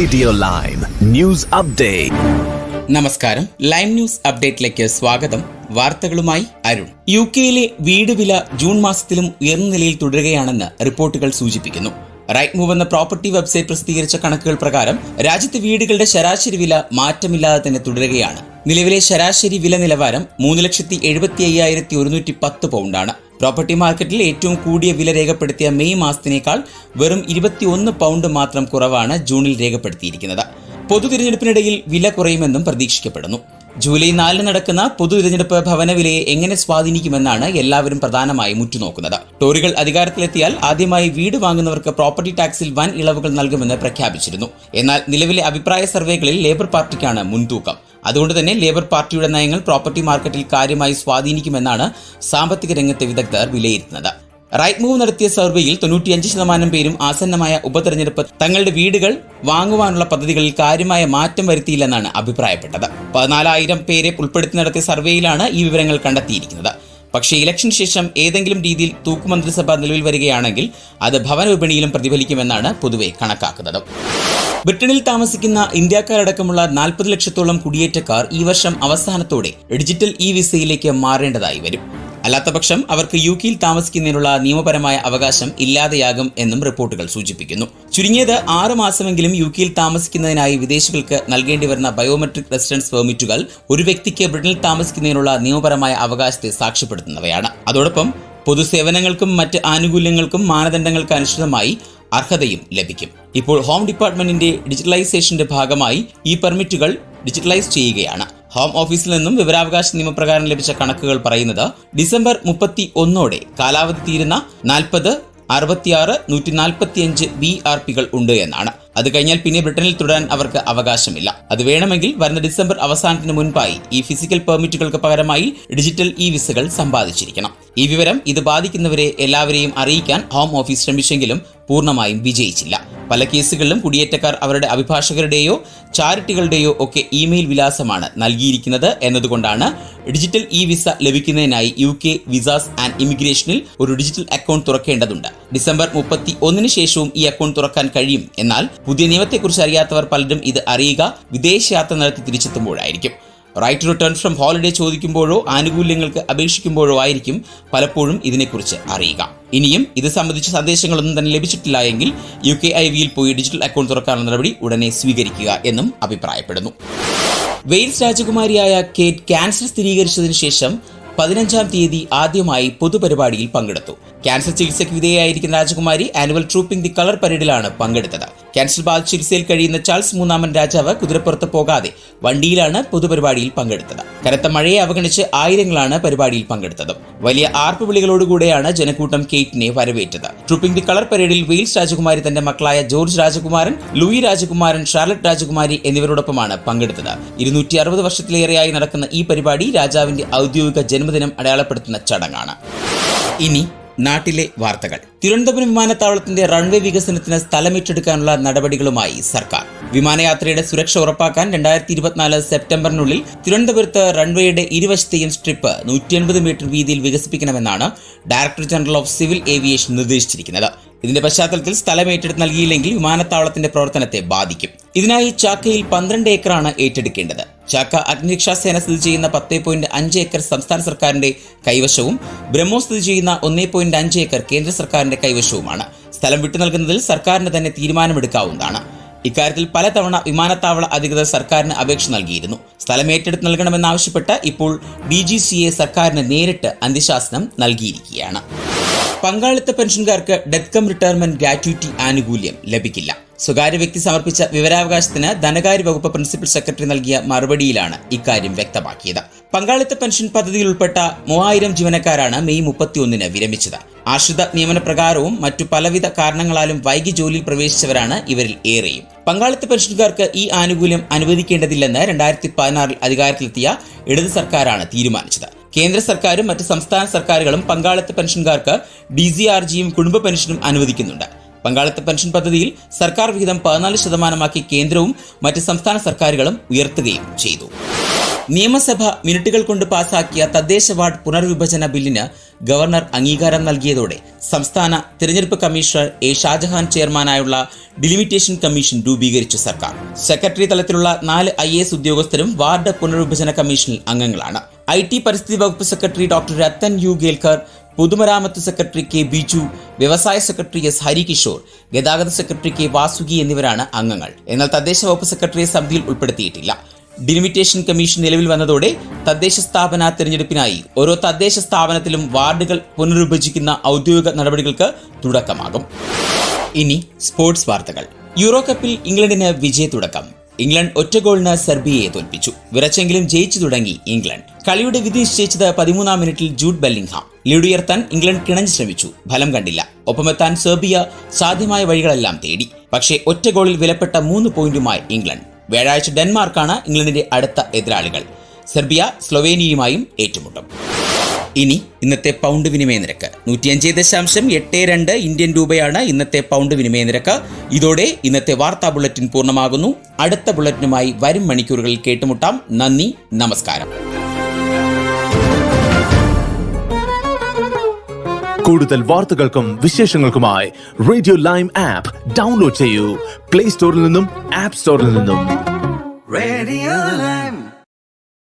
Radio lime news update നമസ്കാരം. Lime news അപ്ഡേറ്റിലേക്ക് സ്വാഗതം. വാർത്തകളുമായി അരുൺ. യു കെയിലെ വീട് വില ജൂൺ മാസത്തിലും ഉയർന്ന നിലയിൽ തുടരുകയാണെന്ന് റിപ്പോർട്ടുകൾ സൂചിപ്പിക്കുന്നു. റൈറ്റ് മൂവ് എന്ന പ്രോപ്പർട്ടി വെബ്സൈറ്റ് പ്രസിദ്ധീകരിച്ച കണക്കുകൾ പ്രകാരം രാജ്യത്തെ വീടുകളുടെ ശരാശരി വില മാറ്റമില്ലാതെ തന്നെ തുടരുകയാണ്. നിലവിലെ ശരാശരി വില നിലവാരം മൂന്ന് ലക്ഷത്തി എഴുപത്തി അയ്യായിരത്തി ഒരുന്നൂറ്റി പത്ത് പൗണ്ടാണ് പ്രോപ്പർട്ടി മാർക്കറ്റിൽ ഏറ്റവും കൂടിയ വില രേഖപ്പെടുത്തിയ മെയ് മാസത്തിനേക്കാൾ വെറും ഇരുപത്തിയൊന്ന് പൗണ്ട് മാത്രം കുറവാണ് ജൂണിൽ രേഖപ്പെടുത്തിയിരിക്കുന്നത്. പൊതു തിരഞ്ഞെടുപ്പിനിടയിൽ വില കുറയുമെന്നും പ്രതീക്ഷിക്കപ്പെടുന്നു. ജൂലൈ നാലിന് നടക്കുന്ന പൊതു തിരഞ്ഞെടുപ്പ് ഭവന വിലയെ എങ്ങനെ സ്വാധീനിക്കുമെന്നാണ് എല്ലാവരും പ്രധാനമായും ഉറ്റുനോക്കുന്നത്. ടോറികൾ അധികാരത്തിലെത്തിയാൽ ആദ്യമായി വീട് വാങ്ങുന്നവർക്ക് പ്രോപ്പർട്ടി ടാക്സിൽ വൻ ഇളവുകൾ നൽകുമെന്ന് പ്രഖ്യാപിച്ചിരുന്നു. എന്നാൽ നിലവിലെ അഭിപ്രായ സർവേകളിൽ ലേബർ പാർട്ടിക്കാണ് മുൻതൂക്കം. അതുകൊണ്ട് തന്നെ ലേബർ പാർട്ടിയുടെ നയങ്ങൾ പ്രോപ്പർട്ടി മാർക്കറ്റിൽ കാര്യമായി സ്വാധീനിക്കുമെന്നാണ് സാമ്പത്തിക രംഗത്തെ വിദഗ്ധർ വിലയിരുത്തുന്നത്. റൈറ്റ് മൂവ് നടത്തിയ സർവേയിൽ തൊണ്ണൂറ്റിയഞ്ച് ശതമാനം പേരും ആസന്നമായ ഉപതെരഞ്ഞെടുപ്പ് തങ്ങളുടെ വീടുകൾ വാങ്ങുവാനുള്ള പദ്ധതികളിൽ കാര്യമായ മാറ്റം വരുത്തിയില്ലെന്നാണ് അഭിപ്രായപ്പെട്ടത്. പതിനാലായിരം പേരെ ഉൾപ്പെടുത്തി നടത്തിയ സർവേയിലാണ് ഈ വിവരങ്ങൾ കണ്ടെത്തിയിരിക്കുന്നത്. പക്ഷേ ഇലക്ഷൻ ശേഷം ഏതെങ്കിലും രീതിയിൽ തൂക്കുമന്ത്രിസഭ നിലവിൽ വരികയാണെങ്കിൽ അത് ഭവന വിപണിയിലും പ്രതിഫലിക്കുമെന്നാണ് പൊതുവെ കണക്കാക്കുന്നത്. ബ്രിട്ടനിൽ താമസിക്കുന്ന ഇന്ത്യക്കാരടക്കമുള്ള നാൽപ്പത് ലക്ഷത്തോളം കുടിയേറ്റക്കാർ ഈ വർഷം അവസാനത്തോടെ ഡിജിറ്റൽ ഇ വിസയിലേക്ക് മാറേണ്ടതായി വരും. അല്ലാത്തപക്ഷം അവർക്ക് യു കെയിൽ താമസിക്കുന്നതിനുള്ള നിയമപരമായ അവകാശം ഇല്ലാതെയാകും എന്നും റിപ്പോർട്ടുകൾ സൂചിപ്പിക്കുന്നു. ചുരുങ്ങിയത് ആറ് മാസമെങ്കിലും യു കെയിൽ താമസിക്കുന്നതിനായി വിദേശികൾക്ക് നൽകേണ്ടി വരുന്ന ബയോമെട്രിക് റെസിഡൻസ് പെർമിറ്റുകൾ ഒരു വ്യക്തിക്ക് ബ്രിട്ടനിൽ താമസിക്കുന്നതിനുള്ള നിയമപരമായ അവകാശത്തെ സാക്ഷ്യപ്പെടുത്തുന്നവയാണ്. അതോടൊപ്പം പൊതുസേവനങ്ങൾക്കും മറ്റ് ആനുകൂല്യങ്ങൾക്കും മാനദണ്ഡങ്ങൾക്ക് അനുസൃതമായി അർഹതയും ലഭിക്കും. ഇപ്പോൾ ഹോം ഡിപ്പാർട്ട്മെന്റിന്റെ ഡിജിറ്റലൈസേഷന്റെ ഭാഗമായി ഈ പെർമിറ്റുകൾ ഡിജിറ്റലൈസ് ചെയ്യുകയാണ്. ഹോം ഓഫീസിൽ നിന്നും വിവരാവകാശ നിയമപ്രകാരം ലഭിച്ച കണക്കുകൾ പറയുന്നത് ഡിസംബർ മുപ്പത്തി ഒന്നോടെ കാലാവധി തീരുന്ന നാൽപ്പത് അറുപത്തിയാറ് നൂറ്റി നാൽപ്പത്തിയഞ്ച് ബി ആർ പികൾ ഉണ്ട് എന്നാണ്. അത് കഴിഞ്ഞാൽ പിന്നെ ബ്രിട്ടനിൽ തുടരാൻ അവർക്ക് അവകാശമില്ല. അത് വേണമെങ്കിൽ വരുന്ന ഡിസംബർ അവസാനത്തിന് മുൻപായി ഈ ഫിസിക്കൽ പെർമിറ്റുകൾക്ക് പകരമായി ഡിജിറ്റൽ ഇ വിസകൾ സമ്പാദിച്ചിരിക്കണം. ഈ വിവരം ഇത് ബാധിക്കുന്നവരെ എല്ലാവരെയും അറിയിക്കാൻ ഹോം ഓഫീസ് ശ്രമിച്ചെങ്കിലും പൂർണമായും വിജയിച്ചില്ല. പല കേസുകളിലും കുടിയേറ്റക്കാർ അവരുടെ അഭിഭാഷകരുടെയോ ചാരിറ്റികളുടെയോ ഒക്കെ ഇമെയിൽ വിലാസമാണ് നൽകിയിരിക്കുന്നത് എന്നതുകൊണ്ടാണ് ഡിജിറ്റൽ ഇ വിസ ലഭിക്കുന്നതിനായി യു കെ വിസാസ് ആൻഡ് ഇമിഗ്രേഷനിൽ ഒരു ഡിജിറ്റൽ അക്കൗണ്ട് തുറക്കേണ്ടതുണ്ട്. ഡിസംബർ മുപ്പത്തി ഒന്നിന് ശേഷവും ഈ അക്കൗണ്ട് തുറക്കാൻ കഴിയും. എന്നാൽ പുതിയ നിയമത്തെക്കുറിച്ച് അറിയാത്തവർ പലരും ഇത് അറിയുക വിദേശയാത്ര നടത്തി തിരിച്ചെത്തുമ്പോഴായിരിക്കും. Right to return from holiday ചോദിക്കുമ്പോഴോ ആനുകൂല്യങ്ങൾക്ക് അപേക്ഷിക്കുമ്പോഴോ ആയിരിക്കും പലപ്പോഴും ഇതിനെക്കുറിച്ച് അറിയുക. ഇനിയും ഇത് സംബന്ധിച്ച സന്ദേശങ്ങളൊന്നും തന്നെ ലഭിച്ചിട്ടില്ല എങ്കിൽ യു കെ ഐ വിയിൽ പോയി ഡിജിറ്റൽ അക്കൗണ്ട് തുറക്കാനുള്ള നടപടി ഉടനെ സ്വീകരിക്കുക എന്നും അഭിപ്രായപ്പെടുന്നു. വെയിൽസ് രാജകുമാരിയായ കേറ്റ് ക്യാൻസർ സ്ഥിരീകരിച്ചതിന് ശേഷം പതിനഞ്ചാം തീയതി ആദ്യമായി പൊതുപരിപാടിയിൽ പങ്കെടുത്തു. ക്യാൻസർ ചികിത്സയ്ക്ക് വിധേയായിരിക്കുന്ന രാജകുമാരി ആനുവൽ ട്രൂപ്പിംഗ് ദി കളർ പരേഡിലാണ് പങ്കെടുത്തത്. ക്യാൻസർ ബാധ ചികിത്സയിൽ കഴിയുന്ന ചാൾസ് മൂന്നാമൻ രാജാവ് കുതിരപ്പുറത്ത് പോകാതെ വണ്ടിയിലാണ് പൊതുപരിപാടിയിൽ പങ്കെടുത്തത്. കനത്ത മഴയെ അവഗണിച്ച് ആയിരങ്ങളാണ് പരിപാടിയിൽ പങ്കെടുത്തത്. വലിയ ആർപ്പ് വിളികളോടുകൂടെയാണ് ജനക്കൂട്ടം കേറ്റിനെ വരവേറ്റത്. ട്രൂപ്പിംഗ് ദി കളർ പരേഡിൽ വെയിൽസ് രാജകുമാരി തന്റെ മക്കളായ ജോർജ് രാജകുമാരൻ ലൂയി രാജകുമാരൻ ഷാർലറ്റ് രാജകുമാരി എന്നിവരോടൊപ്പമാണ് പങ്കെടുത്തത്. ഇരുന്നൂറ്റി അറുപത് വർഷത്തിലേറെയായി നടക്കുന്ന ഈ പരിപാടി രാജാവിന്റെ ഔദ്യോഗിക ജന്മദിനം അടയാളപ്പെടുത്തുന്ന ചടങ്ങാണ്. ഇനി നാട്ടിലെ വാർത്തകൾ. തിരുവനന്തപുരം വിമാനത്താവളത്തിന്റെ റൺവേ വികസനത്തിന് സ്ഥലമേറ്റെടുക്കാനുള്ള നടപടികളുമായി സർക്കാർ. വിമാനയാത്രയുടെ സുരക്ഷ ഉറപ്പാക്കാൻ രണ്ടായിരത്തി ഇരുപത്തിനാല് സെപ്റ്റംബറിനുള്ളിൽ തിരുവനന്തപുരത്ത് റൺവേയുടെ ഇരുവശത്തെയും സ്ട്രിപ്പ് നൂറ്റി എൺപത് മീറ്റർ വീതിയിൽ വികസിപ്പിക്കണമെന്നാണ് director general of civil aviation നിർദ്ദേശിച്ചിരിക്കുന്നത്. ഇതിന്റെ പശ്ചാത്തലത്തിൽ സ്ഥലം ഏറ്റെടുത്ത് നൽകിയില്ലെങ്കിൽ വിമാനത്താവളത്തിന്റെ പ്രവർത്തനത്തെ ബാധിക്കും. ഇതിനായി ചാക്കയിൽ പന്ത്രണ്ട് ഏക്കറാണ് ഏറ്റെടുക്കേണ്ടത്. ചാക്ക അഗ്നിരക്ഷാസേന സ്ഥിതി ചെയ്യുന്ന പത്ത് പോയിന്റ് അഞ്ച് ഏക്കർ സംസ്ഥാന സർക്കാരിന്റെ കൈവശവും ബ്രഹ്മോസ് സ്ഥിതി ചെയ്യുന്ന ഒന്നേ പോയിന്റ് അഞ്ച് ഏക്കർ കേന്ദ്ര സർക്കാരിന്റെ കൈവശവുമാണ്. സ്ഥലം വിട്ടു നൽകുന്നതിൽ സർക്കാരിന് തന്നെ തീരുമാനമെടുക്കാവുന്നതാണ്. ഇക്കാര്യത്തിൽ പലതവണ വിമാനത്താവള അധികൃതർ സർക്കാരിന് അപേക്ഷ നൽകിയിരുന്നു. സ്ഥലം ഏറ്റെടുത്ത് നൽകണമെന്നാവശ്യപ്പെട്ട് ഇപ്പോൾ ഡി ജി സി എ സർക്കാരിന് നേരിട്ട് അന്ത്യശാസനം നൽകിയിരിക്കുകയാണ്. പങ്കാളിത്ത പെൻഷൻകാർക്ക് ഡെത്ത് കം റിട്ടയർമെന്റ് ഗ്രാറ്റുവിറ്റി ആനുകൂല്യം ലഭിക്കില്ല. സ്വകാര്യ വ്യക്തി സമർപ്പിച്ച വിവരാവകാശത്തിന് ധനകാര്യ വകുപ്പ് പ്രിൻസിപ്പൽ സെക്രട്ടറി നൽകിയ മറുപടിയിലാണ് ഇക്കാര്യം വ്യക്തമാക്കിയത്. പങ്കാളിത്ത പെൻഷൻ പദ്ധതിയിൽ ഉൾപ്പെട്ട മൂവായിരം ജീവനക്കാരാണ് മെയ് മുപ്പത്തിയൊന്നിന് വിരമിച്ചത്. ആശ്രിത നിയമനപ്രകാരവും മറ്റു പലവിധ കാരണങ്ങളാലും വൈകി ജോലിയിൽ പ്രവേശിച്ചവരാണ് ഇവരിൽ ഏറെയും. പങ്കാളിത്ത പെൻഷൻകാർക്ക് ഈ ആനുകൂല്യം അനുവദിക്കേണ്ടതില്ലെന്ന് രണ്ടായിരത്തി പതിനാറിൽ അധികാരത്തിലെത്തിയ ഇടത് സർക്കാരാണ് തീരുമാനിച്ചത്. കേന്ദ്ര സർക്കാരും മറ്റ് സംസ്ഥാന സർക്കാരുകളും പങ്കാളിത്ത പെൻഷൻകാർക്ക് ഡി സി ആർ ജിയും കുടുംബ പെൻഷനും അനുവദിക്കുന്നുണ്ട്. പങ്കാളിത്ത പെൻഷൻ പദ്ധതിയിൽ സർക്കാർ വിഹിതം പതിനാല് ശതമാനമാക്കി കേന്ദ്രവും മറ്റ് സംസ്ഥാന സർക്കാരുകളും ഉയർത്തുകയും ചെയ്തു. നിയമസഭ മിനിറ്റുകൾ കൊണ്ട് പാസാക്കിയ തദ്ദേശ വാർഡ് പുനർവിഭജന ബില്ലിന് ഗവർണർ അംഗീകാരം നൽകിയതോടെ സംസ്ഥാന തിരഞ്ഞെടുപ്പ് കമ്മീഷണർ എ ഷാജഹാൻ ചെയർമാനായുള്ള ഡിലിമിറ്റേഷൻ കമ്മീഷൻ രൂപീകരിച്ചു സർക്കാർ. സെക്രട്ടറി തലത്തിലുള്ള നാല് ഐ എസ് ഉദ്യോഗസ്ഥരും വാർഡ് പുനർവിഭജന കമ്മീഷനിൽ അംഗങ്ങളാണ്. ഐ ടി പരിസ്ഥിതി വകുപ്പ് secretary doctor Rathan U Kelkar പൊതുമരാമത്ത് സെക്രട്ടറി കെ ബിജു വ്യവസായ സെക്രട്ടറി എസ് ഹരികിഷോർ ഗതാഗത സെക്രട്ടറി കെ വാസുകി എന്നിവരാണ് അംഗങ്ങൾ. എന്നാൽ തദ്ദേശ വകുപ്പ് സെക്രട്ടറിയെ സമിതിയിൽ ഉൾപ്പെടുത്തിയിട്ടില്ല. ഡിലിമിറ്റേഷൻ കമ്മീഷൻ നിലവിൽ വന്നതോടെ തദ്ദേശ സ്ഥാപന തിരഞ്ഞെടുപ്പിനായി ഓരോ തദ്ദേശ സ്ഥാപനത്തിലും വാർഡുകൾ പുനർവിഭജിക്കുന്ന ഔദ്യോഗിക നടപടികൾക്ക് തുടക്കമാകും. ഇനി സ്പോർട്സ് വാർത്തകൾ. യൂറോ കപ്പിൽ ഇംഗ്ലണ്ടിന് വിജയ തുടക്കം. ഇംഗ്ലണ്ട് ഒറ്റ ഗോളിന് സെർബിയയെ തോൽപ്പിച്ചു. വിറച്ചെങ്കിലും ജയിച്ചു തുടങ്ങി ഇംഗ്ലണ്ട്. കളിയുടെ വിധി നിശ്ചയിച്ചത് പതിമൂന്നാം മിനിറ്റിൽ ജൂഡ് ബെല്ലിംഗ്ഹാം. ലീഡുയർത്താൻ ഇംഗ്ലണ്ട് കിണഞ്ഞു ശ്രമിച്ചു. ഫലം കണ്ടില്ല. ഒപ്പമെത്താൻ സെർബിയ സാധ്യമായ വഴികളെല്ലാം തേടി. പക്ഷേ ഒറ്റ ഗോളിൽ വിലപ്പെട്ട മൂന്ന് പോയിന്റുമായി ഇംഗ്ലണ്ട്. വ്യാഴാഴ്ച ഡെൻമാർക്കാണ് ഇംഗ്ലണ്ടിന്റെ അടുത്ത എതിരാളികൾ. സെർബിയ സ്ലൊവേനിയയുമായും ഏറ്റുമുട്ടും. ഇനി ഇന്നത്തെ പൗണ്ട് വിനിമയ നിരക്ക് നൂറ്റിയഞ്ച് ദശാംശം എട്ട് രണ്ട് ഇന്ത്യൻ രൂപയാണ് ഇന്നത്തെ പൗണ്ട് വിനിമയ നിരക്ക്. ഇതോടെ ഇന്നത്തെ വാർത്താ ബുള്ളറ്റിൻ പൂർണമാകുന്നു. അടുത്ത ബുള്ളറ്റിനുമായി വരും മണിക്കൂറുകളിൽ കേട്ടുമുട്ടാം. നന്ദി നമസ്കാരം. കൂടുതൽ വാർത്തകൾക്കും വിശേഷങ്ങൾക്കുമായി റേഡിയോ ലൈം ആപ്പ് ഡൗൺലോഡ് ചെയ്യൂ. പ്ലേ സ്റ്റോറിൽ നിന്നും ആപ്പ് സ്റ്റോറിൽ നിന്നും. Radio